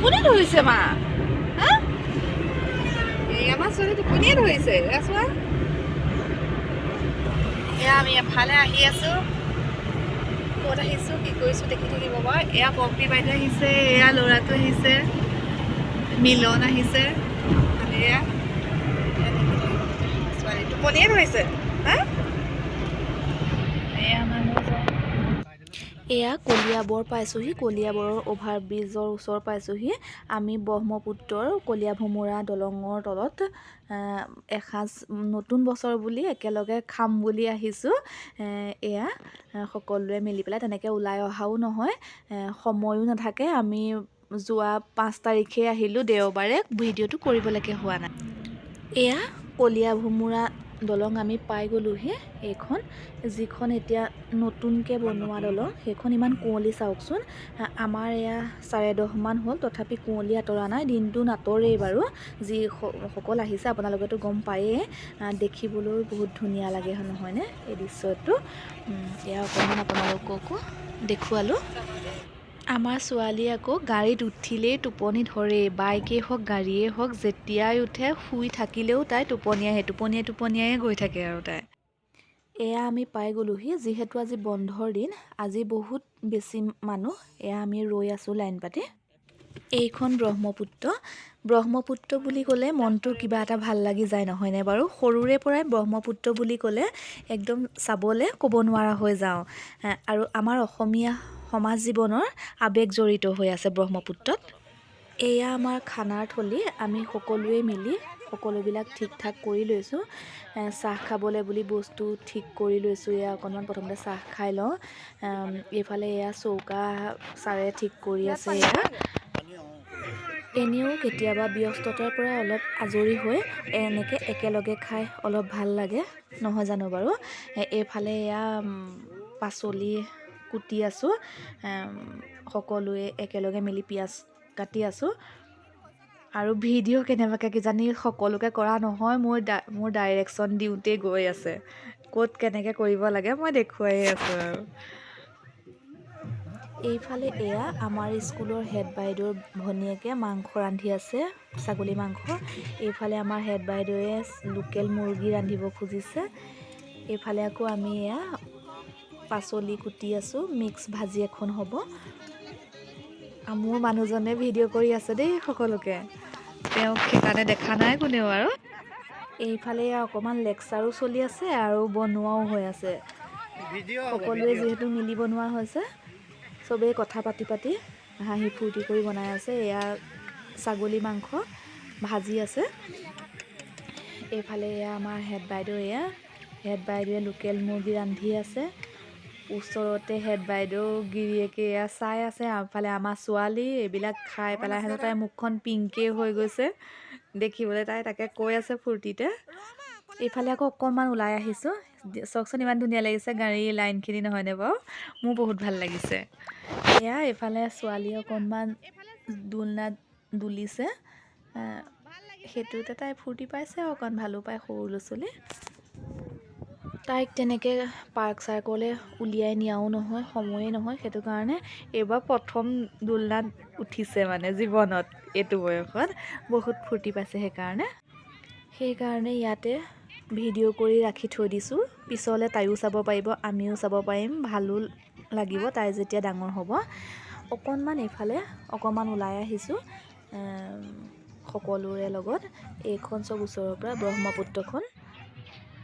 টোপনি ধৰিছে মা। হা এই আমাৰ ছোৱালী টোপনিয়ে ধৰিছে এয়া চোৱা এয়া আমি এফালে আহি আছোঁ। ক'ত আহিছোঁ, কি কৰিছোঁ দেখি থাকিব বাৰু এয়া পম্পী বাইদেউ আহিছে, এয়া ল'ৰাটো আহিছে। মিলন আহিছে। মানে এয়া ছোৱালী টোপনিয়ে ধৰিছে এয়া কলিয়াবৰ পাইছোঁহি কলিয়াবৰৰ অভাৰ ব্ৰিজৰ ওচৰ পাইছোঁহি। আমি ব্ৰহ্মপুত্ৰৰ কলীয়া ভোমোৰা দলঙৰ তলত এসাঁজ নতুন বছৰ বুলি একেলগে খাম বুলি আহিছোঁ। এয়া সকলোৱে মিলি পেলাই তেনেকৈ ওলাই অহাও নহয়। সময়ো নাথাকে। আমি যোৱা পাঁচ তাৰিখে আহিলোঁ দেওবাৰে। ভিডিঅ'টো কৰিবলৈকে হোৱা নাই। এয়া কলীয়া ভোমোৰা দলং আমি পাই গ'লোহি। এইখন যিখন এতিয়া নতুনকৈ বনোৱা দলং সেইখন ইমান কুঁৱলী চাওকচোন। আমাৰ এয়া চাৰে দহমান হ'ল তথাপি কুঁৱলী আঁতৰা নাই দিনটো নাটৰেই বাৰু। যি সকল আহিছে আপোনালোকেতো গম পায়েই। আ, দেখিবলৈও বহুত ধুনীয়া লাগে হয় নহয়নে এই দৃশ্যটো। এয়া অকণমান আপোনালোককো দেখুৱালোঁ। আমাৰ ছোৱালী আকৌ গাড়ীত উঠিলেই টোপনি ধৰেই বাইকেই হওক গাড়ীয়ে হওক যেতিয়াই উঠে শুই থাকিলেও তাই টোপনি আহে টোপনিয়াই টোপনিয়াই গৈ থাকে আৰু তাই। এয়া আমি পাই গ'লোহি যিহেতু আজি বন্ধৰ দিন আজি বহুত বেছি মানুহ এয়া আমি ৰৈ আছোঁ লাইন পাতি। এইখন ব্ৰহ্মপুত্ৰ। ব্ৰহ্মপুত্ৰ বুলি ক'লে মনটো কিবা এটা ভাল লাগি যায় নহয়নে বাৰু? সৰুৰে পৰাই ব্ৰহ্মপুত্ৰ বুলি ক'লে একদম চাবলৈ ক'ব নোৱাৰা হৈ যাওঁ। আৰু আমাৰ অসমীয়া সমাজ জীৱনৰ আৱেগ জড়িত হৈ আছে ব্ৰহ্মপুত্ৰত। এয়া আমাৰ খানাৰ থলী। আমি সকলোৱে মিলি সকলোবিলাক ঠিক ঠাক কৰি লৈছোঁ। চাহ খাবলৈ বুলি বস্তু ঠিক কৰি লৈছোঁ। এয়া অকণমান প্ৰথমতে চাহ খাই লওঁ। এইফালে এয়া চৌকা ছাৰে ঠিক কৰি আছে এয়া। এনেও কেতিয়াবা ব্যস্ততাৰ পৰা অলপ আজৰি হৈ এনেকৈ একেলগে খাই অলপ ভাল লাগে। নহয় জানো বাৰু? এইফালে এয়া পাচলি কুটি আছোঁ সকলোৱে একেলগে মিলি পিঁয়াজ কাটি আছোঁ। আৰু ভিডিঅ' কেনেবাকৈ কিজানি সকলোকে কৰা নহয় মোৰ ডা- মোৰ ডাইৰেকশ্যন দিওঁতেই গৈ আছে। ক'ত কেনেকৈ কৰিব লাগে মই দেখুৱাই আছোঁ আৰু। এইফালে এয়া আমাৰ স্কুলৰ হেড বাইদেউৰ ভনীয়েকে মাংস ৰান্ধি আছে ছাগলী মাংস। এইফালে আমাৰ হেড বাইদেৱে লোকেল মুৰ্গী ৰান্ধিব খুজিছে। এইফালে আকৌ আমি এয়া পাচলি কুটি আছোঁ মিক্স ভাজি এখন হ'ব। মোৰ মানুহজনে ভিডিঅ' কৰি আছে দেই সকলোকে। তেওঁক সেইকাৰণে দেখা নাই কোনেও আৰু। এইফালে অকণমান লেকচাৰো চলি আছে আৰু বনোৱাও হৈ আছে। সকলোৱে যিহেতু মিলি বনোৱা হৈছে চবেই কথা পাতি পাতি হাঁহি ফূৰ্তি কৰি বনাই আছে। এয়া ছাগলী মাংস ভাজি আছে। এইফালে এয়া আমাৰ হেড বাইদেউ এয়া। হেড বাইদেৱে লোকেল মুৰ্গী ৰান্ধি আছে। ওচৰতে হেড বাইদেউ গিৰিয়েকে এয়া চাই আছে আগফালে আমাৰ ছোৱালী এইবিলাক খাই পেলাই হেনো তাইৰ মুখখন পিংকেই হৈ গৈছে। দেখিবলৈ তাই তাকে কৈ আছে ফূৰ্তিতে। এইফালে আকৌ অকণমান ওলাই আহিছোঁ। চাওকচোন ইমান ধুনীয়া লাগিছে গাড়ী লাইনখিনি নহয়নে বাৰু? মোৰ বহুত ভালো লাগিছে। এয়া এইফালে ছোৱালী অকণমান দোলনাত দুলিছে। সেইটোতে তাই ফূৰ্তি পাইছে অকণ ভালো পায় সৰু ল'ৰা ছোৱালী তাইক তেনেকৈ পাৰ্ক চাৰ্কলৈ উলিয়াই নিয়াও নহয় সময়ে নহয়। সেইটো কাৰণে এইবাৰ প্ৰথম দোলনাত উঠিছে মানে জীৱনত এইটো বয়সত। বহুত ফূৰ্তি পাইছে সেইকাৰণে। সেইকাৰণে ইয়াতে ভিডিঅ' কৰি ৰাখি থৈ দিছোঁ। পিছলৈ তাইও চাব পাৰিব আমিও চাব পাৰিম। ভালো লাগিব তাই যেতিয়া ডাঙৰ হ'ব। অকণমান এইফালে অকণমান ওলাই আহিছোঁ সকলোৰে লগত। এইখন চব ওচৰৰ পৰা ব্ৰহ্মপুত্ৰখন।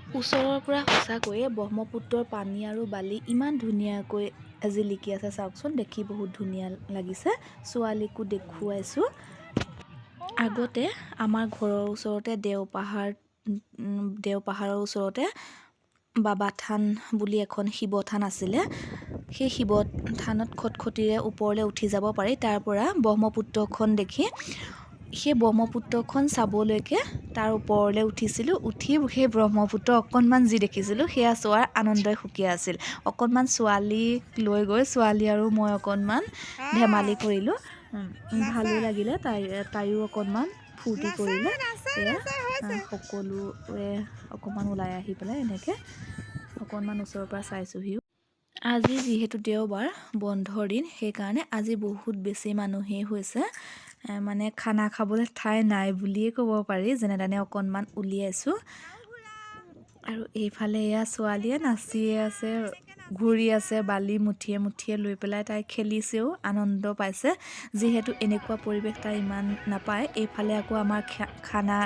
ওচৰৰ পৰা সঁচাকৈয়ে ব্ৰহ্মপুত্ৰৰ পানী আৰু বালি ইমান ধুনীয়াকৈ জিলিকি আছে। চাওকচোন দেখি বহুত ধুনীয়া লাগিছে। ছোৱালীকো দেখুৱাইছোঁ। আগতে আমাৰ ঘৰৰ ওচৰতে দেওপাহাৰ দেওপাহাৰৰ ওচৰতে বাবা থান বুলি এখন শিৱ থান আছিলে। সেই শিৱ থানত খটখটিৰে ওপৰলৈ উঠি যাব পাৰি। তাৰ পৰা ব্ৰহ্মপুত্ৰখন দেখি সেই ব্ৰহ্মপুত্ৰখন চাবলৈকে তাৰ ওপৰলৈ উঠিছিলোঁ উঠি সেই ব্ৰহ্মপুত্ৰ অকণমান যি দেখিছিলোঁ সেয়া চোৱাৰ আনন্দই সুকীয়া আছিল। অকণমান ছোৱালীক লৈ গৈ ছোৱালী আৰু মই অকণমান ধেমালি কৰিলোঁ। ভালো লাগিলে তাই তাইও অকণমান ফূৰ্তি কৰিলে। সকলোৱে অকণমান ওলাই আহি পেলাই এনেকৈ অকণমান ওচৰৰ পৰা চাইছোঁহিও। আজি যিহেতু দেওবাৰ বন্ধৰ দিন সেইকাৰণে আজি বহুত বেছি মানুহেই হৈছে মানে খানা খাবলৈ ঠাই নাই বুলিয়ে ক'ব পাৰি যেনে তেনে অকণমান উলিয়াইছোঁ। আৰু এইফালে এয়া ছোৱালীয়ে নাচিয়ে আছে ঘূৰি আছে বালি মুঠিয়ে মুঠিয়ে লৈ পেলাই তাই খেলিছেও আনন্দ পাইছে। যিহেতু এনেকুৱা পৰিৱেশ তাই ইমান নাপায় এইফালে আকৌ আমাৰ খানা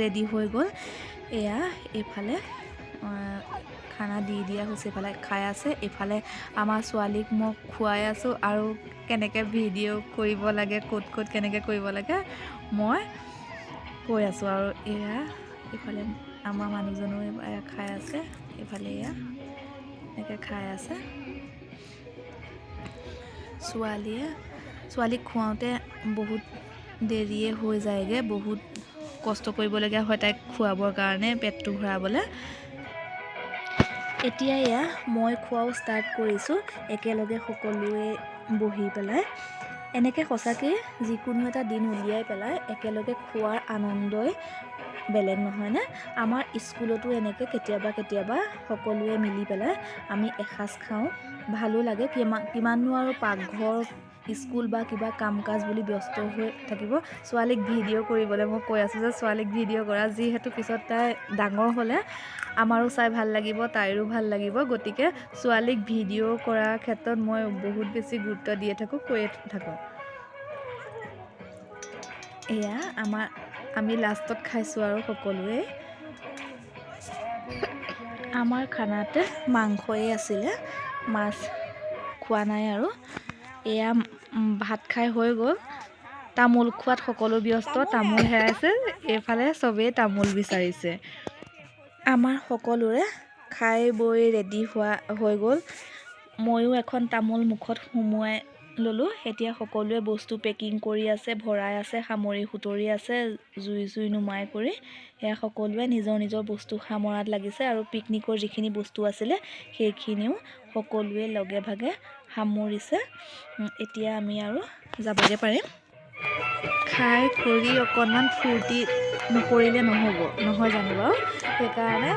ৰেডি হৈ গ'ল। এয়া এইফালে খানা দি দিয়া হৈছে এইফালে খাই আছে এইফালে আমাৰ ছোৱালীক মই খুৱাই আছোঁ আৰু কেনেকৈ ভিডিঅ' কৰিব লাগে ক'ত ক'ত কেনেকৈ কৰিব লাগে মই কৈ আছোঁ আৰু এয়া এইফালে আমাৰ মানুহজনো এয়া খাই আছে এইফালে এয়া এনেকৈ খাই আছে। ছোৱালীয়ে ছোৱালীক খুৱাওঁতে বহুত দেৰিয়ে হৈ যায়গৈ বহুত কষ্ট কৰিবলগীয়া হয় তাইক খুৱাবৰ কাৰণে পেটটো ভৰাবলৈ। এতিয়া এয়া মই খোৱাও ষ্টাৰ্ট কৰিছোঁ। একেলগে সকলোৱে বহি পেলাই। এনেকৈ সঁচাকৈ যিকোনো এটা দিন উলিয়াই পেলাই একেলগে খোৱাৰ আনন্দই বেলেগ নহয়নে আমাৰ স্কুলতো এনেকৈ কেতিয়াবা কেতিয়াবা সকলোৱে মিলি পেলাই আমি এসাঁজ খাওঁ। ভালো লাগে। কিমান কিমাননো আৰু পাকঘৰ স্কুল বা কিবা কাম কাজ বুলি ব্যস্ত হৈ থাকিব। ছোৱালীক ভিডিঅ' কৰিবলৈ মই কৈ আছোঁ যে ছোৱালীক ভিডিঅ' কৰা যিহেতু পিছত তাই ডাঙৰ হ'লে আমাৰো চাই ভাল লাগিব তাইৰো ভাল লাগিব। গতিকে ছোৱালীক ভিডিঅ' কৰাৰ ক্ষেত্ৰত মই বহুত বেছি গুৰুত্ব দিয়ে থাকোঁ কৈয়ে থাকোঁ। এয়া আমাৰ আমি লাষ্টত খাইছোঁ আৰু সকলোৱে। আমাৰ খানাতে মাংসই আছিলে মাছ খোৱা নাই আৰু। এয়া ভাত খাই হৈ গ'ল। তামোল খোৱাত সকলো ব্যস্ত তামোল হেৰাইছে। এইফালে চবেই তামোল বিচাৰিছে। আমাৰ সকলোৰে খাই বৈ ৰেডি হোৱা হৈ গ'ল। ময়ো এখন তামোল মুখত সুমুৱাই ল'লোঁ। এতিয়া সকলোৱে বস্তু পেকিং কৰি আছে ভৰাই আছে সামৰি সুতৰি আছে জুই চুই নুমাই কৰি। সেয়া সকলোৱে নিজৰ নিজৰ বস্তু সামৰাত লাগিছে আৰু পিকনিকৰ যিখিনি বস্তু আছিলে সেইখিনিও সকলোৱে লগে ভাগে সামৰিছে এতিয়া আমি আৰু যাবগৈ পাৰিম খাই কৰি অকণমান ফূৰ্তি নকৰিলে নহ'ব নহয় জানো বাৰু সেইকাৰণে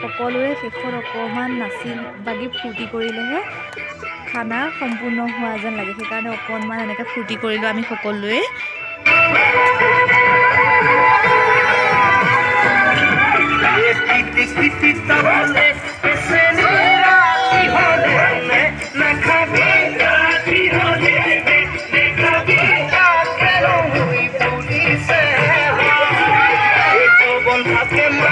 সকলোৰে শেষত অকণমান নাচি বাগি ফূৰ্তি কৰিলেহে খানা সম্পূৰ্ণ হোৱা যেন লাগে সেইকাৰণে অকণমান এনেকৈ ফূৰ্তি কৰিলোঁ আমি সকলোৱে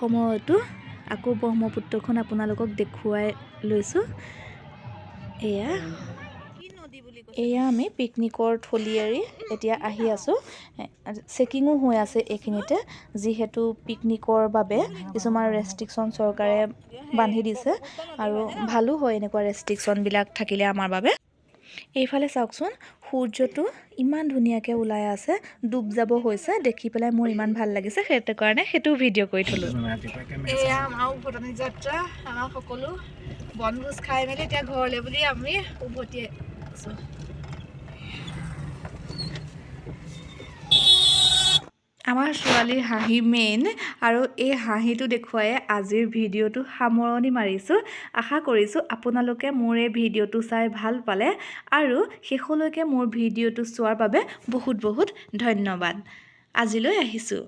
সময়তো আকৌ ব্ৰহ্মপুত্ৰখন আপোনালোকক দেখুৱাই লৈছোঁ। এয়া এয়া আমি পিকনিকৰ থলী এৰি এতিয়া আহি আছোঁ। চেকিঙো হৈ আছে এইখিনিতে। যিহেতু পিকনিকৰ বাবে কিছুমান ৰেষ্ট্ৰিকশ্যন চৰকাৰে বান্ধি দিছে আৰু ভালো হয় এনেকুৱা ৰেষ্ট্ৰিকশ্যনবিলাক থাকিলে আমাৰ বাবে। এইফালে চাওকচোন সূৰ্যটো ইমান ধুনীয়াকৈ ওলাই আছে ডুব যাব হৈছে দেখি পেলাই মোৰ ইমান ভাল লাগিছে সেইটো কাৰণে সেইটো ভিডিঅ' কৰি থ'লোঁ। এয়া আমাৰ উভতনি যাত্ৰা আমাৰ সকলো বনভোজ খাই মেলি এতিয়া ঘৰলৈ বুলি আমি উভতি আছোঁ। আমাৰ ছোৱালীৰ হাঁহি মেইন আৰু এই হাঁহিটো দেখুৱাই আজিৰ ভিডিঅ'টো সামৰণি মাৰিছোঁ। আশা কৰিছোঁ আপোনালোকে মোৰ এই ভিডিঅ'টো চাই ভালো পালে আৰু শেষলৈকে মোৰ ভিডিঅ'টো চোৱাৰ বাবে বহুত বহুত ধন্যবাদ। আজিলৈ আহিছোঁ।